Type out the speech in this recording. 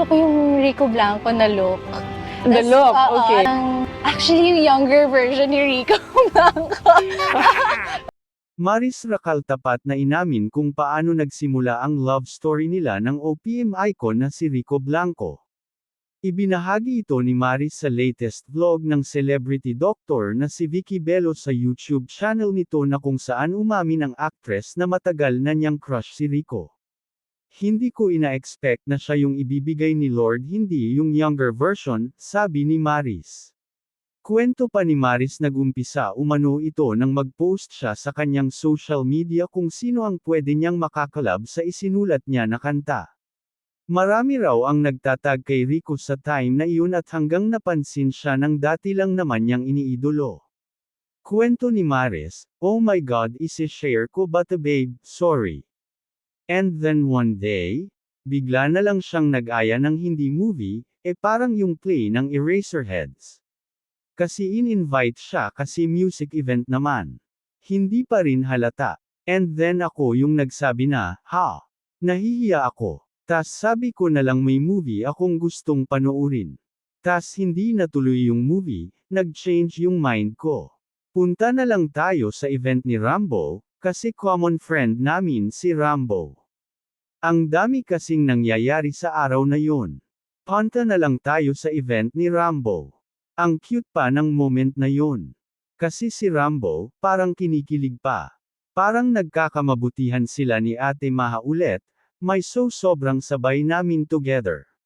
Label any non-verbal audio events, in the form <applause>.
gusto ko yung Rico Blanco na look. The look, oo, okay. ang- actually, yung younger version ni Rico <laughs> Blanco. <laughs> Maris Racal tapat na inamin kung paano nagsimula ang love story nila ng OPM icon na si Rico Blanco. Ibinahagi ito ni Maris sa latest vlog ng celebrity doctor na si Vicky Bello sa YouTube channel nito na kung saan umamin ang actress na matagal na niyang crush si Rico. Hindi ko ina-expect na siya yung ibibigay ni Lord hindi yung younger version, sabi ni Maris. Kwento pa ni Maris nagumpisa umano ito nang mag-post siya sa kanyang social media kung sino ang pwede niyang makakalab sa isinulat niya na kanta. Marami raw ang nagtatag kay Rico sa time na iyon at hanggang napansin siya ng dati lang naman niyang iniidolo. Kwento ni Maris, Oh my god isi-share ko but babe, sorry. And then one day, bigla na lang siyang nag-aya ng hindi movie, eh parang yung play ng Eraserheads. Kasi in-invite siya kasi music event naman. Hindi pa rin halata. And then ako yung nagsabi na, ha, nahihiya ako. Tas sabi ko na lang may movie akong gustong panoorin. Tas hindi natuloy yung movie, nag-change yung mind ko. Punta na lang tayo sa event ni Rambo, kasi common friend namin si Rambo. Ang dami kasing nangyayari sa araw na yun. Punta na lang tayo sa event ni Rambo. Ang cute pa ng moment na yun. Kasi si Rambo, parang kinikilig pa. Parang nagkakamabutihan sila ni Ate Maha ulit, may so sobrang sabay namin together.